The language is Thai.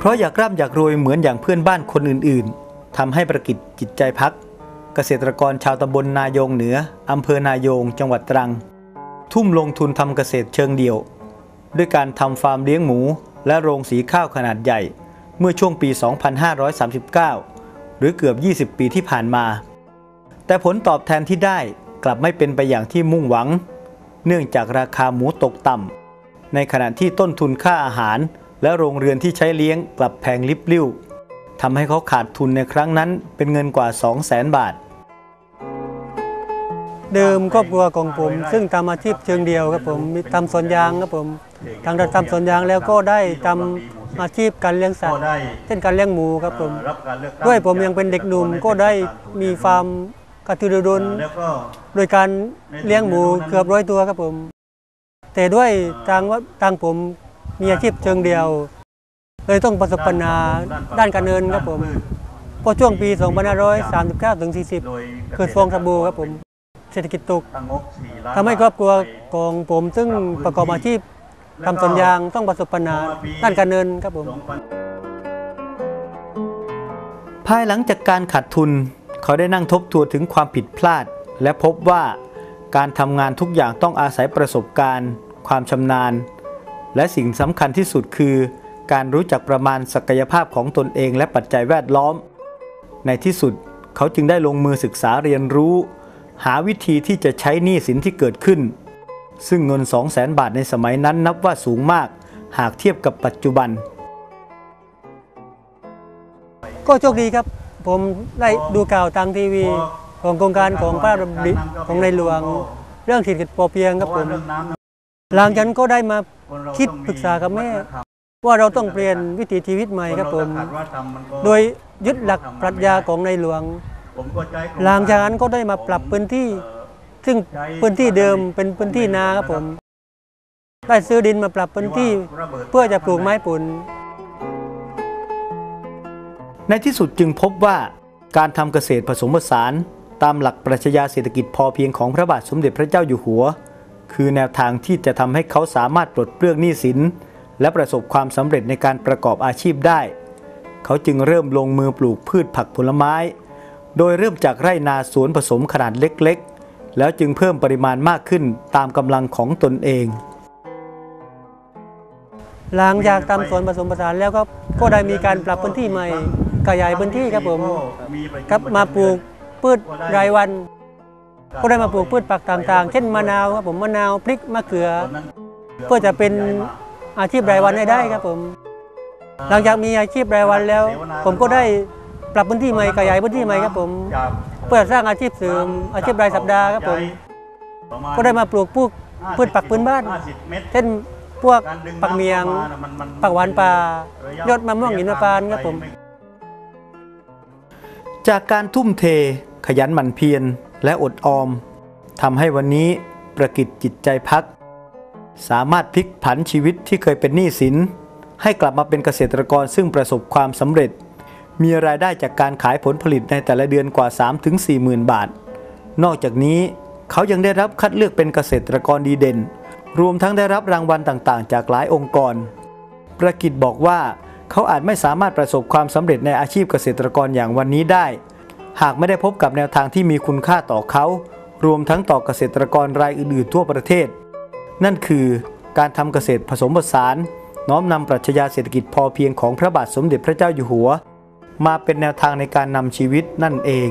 เพราะอยากร่ำอยากรวยเหมือนอย่างเพื่อนบ้านคนอื่นๆทำให้ประกิจจิตใจพัก เกษตรกรชาวตำบลนายงเหนืออำเภอนายง จังหวัดตรัง ทุ่มลงทุนทำเกษตรเชิงเดี่ยว ด้วยการทำฟาร์มเลี้ยงหมู และโรงสีข้าวขนาดใหญ่ เมื่อช่วงปี 2539 หรือเกือบ 20 ปีที่ผ่านมา แต่ผลตอบแทนที่ได้กลับไม่เป็นไปอย่างที่มุ่งหวัง เนื่องจากราคาหมูตกต่ำในขณะที่ต้นทุนค่าอาหาร และโรงเรือนที่ใช้เลี้ยงกลับแพงลิบลิ่วทำให้เขาขาดทุนในครั้งนั้นเป็นเงินกว่า 200,000 บาท เดิมครอบครัวของผม ซึ่งทำอาชีพเชิงเดียวครับผมมีทำสวนยางครับผมทางเราทำสวนยางแล้วก็ได้ทำอาชีพการเลี้ยงสัตว์เช่นการเลี้ยงหมูครับผมด้วยผมยังเป็นเด็กหนุ่มก็ได้มีฟาร์มกระตือรือร้นโดยการเลี้ยงหมูเกือบร้อยตัวครับผม แต่ด้วยทางว่าทางผม มีอาชีพเชิงเดียว เลยต้องประสบปัญหาด้านการเงินครับผมพอช่วงปี 2539ถึง40 เกิดฟองสบู่ครับผม เศรษฐกิจตกทำให้ครอบครัวของผมซึ่งประกอบอาชีพทำสวนยางต้องประสบปัญหาด้านการเงินครับผม ภายหลังจากการขาดทุน เขาได้นั่งทบทวนถึงความผิดพลาด และพบว่าการทำงานทุกอย่างต้องอาศัยประสบการณ์ ความชำนาญ และสิ่งสำคัญที่สุดคือ การรู้จักประมาณศักยภาพของตนเองและปัจจัยแวดล้อม ในที่สุดเขาจึงได้ลงมือศึกษาเรียนรู้ หาวิธีที่จะใช้หนี้สินที่เกิดขึ้น ซึ่งเงิน 200,000บาทในสมัยนั้นนับว่าสูงมาก หากเทียบกับปัจจุบัน ก็โชคดีครับ ผมได้ดูข่าวทางทีวีของโครงการของพระดำริของในหลวง เรื่องเศรษฐกิจพอเพียงครับผม หลังจากนั้นก็ได้มาคิดปรึกษากับแม่ ว่าเราต้องเปลี่ยนวิถีชีวิตใหม่ครับผม โดยยึดหลักปรัชญาของในหลวง หลังจากนั้นก็ได้มาปรับพื้นที่ ซึ่งพื้นที่เดิมเป็นพื้นที่นาครับผม ได้ซื้อดินมาปรับพื้นที่เพื่อจะปลูกไม้ผลในที่สุดจึงพบว่าการทำเกษตรผสมผสาน ตามหลักปรัชญาเศรษฐกิจพอเพียงของพระบาทสมเด็จพระเจ้าอยู่หัว คือแนวทางที่จะทำให้เขาสามารถปลดเปลื้องหนี้สิน และประสบความสำเร็จในการประกอบอาชีพได้ เขาจึงเริ่มลงมือปลูกพืชผักผลไม้ โดยเริ่มจากไร่นาสวนผสมขนาดเล็กๆ แล้วจึงเพิ่มปริมาณมากขึ้นตามกำลังของตนเอง หลังจากทำสวนผสมผสานแล้วก็ก็ได้มีการปรับพื้นที่ใหม่ขยายพื้นที่ครับผมครับมาปลูกพืชรายวัน ก็ได้มาปลูกพืชผักต่างๆ เช่นมะนาวครับผมมะนาวพริกมะเขือ เพื่อจะเป็นอาชีพรายวันให้ได้ครับผม หลังจากมีอาชีพรายวันแล้ว ผมก็ได้ปรับพื้นที่ใหม่ขยายพื้นที่ใหม่ครับผม เพื่อสร้างอาชีพเสริมอาชีพรายสัปดาห์ครับผม ก็ได้มาปลูกพืชพืชผักพื้นบ้าน เช่นพวกผักเมียงผักหวานป่ายอดมะม่วงหินมะปานครับผม จากการทุ่มเทขยันหมั่นเพียร และอดออมทำให้วันนี้ประกิจจิตใจพัก สามารถพลิกผันชีวิตที่เคยเป็นหนี้สิน ให้กลับมาเป็นเกษตรกรซึ่งประสบความสำเร็จ มีรายได้จากการขายผลผลิตในแต่ละเดือนกว่า 3-4หมื่นบาท นอกจากนี้เขายังได้รับคัดเลือกเป็นเกษตรกรดีเด่น รวมทั้งได้รับรางวัลต่างๆ จากหลายองค์กร ประกิจบอกว่าเขาอาจไม่สามารถประสบความสำเร็จในอาชีพเกษตรกรอย่างวันนี้ได้ หากไม่ได้พบกับแนวทางที่มีคุณค่าต่อเขา รวมทั้งต่อเกษตรกรรายอื่นๆทั่วประเทศ นั่นคือการทำเกษตรผสมผสาน น้อมนำปรัชญาเศรษฐกิจพอเพียงของพระบาทสมเด็จพระเจ้าอยู่หัว มาเป็นแนวทางในการนำชีวิตนั่นเอง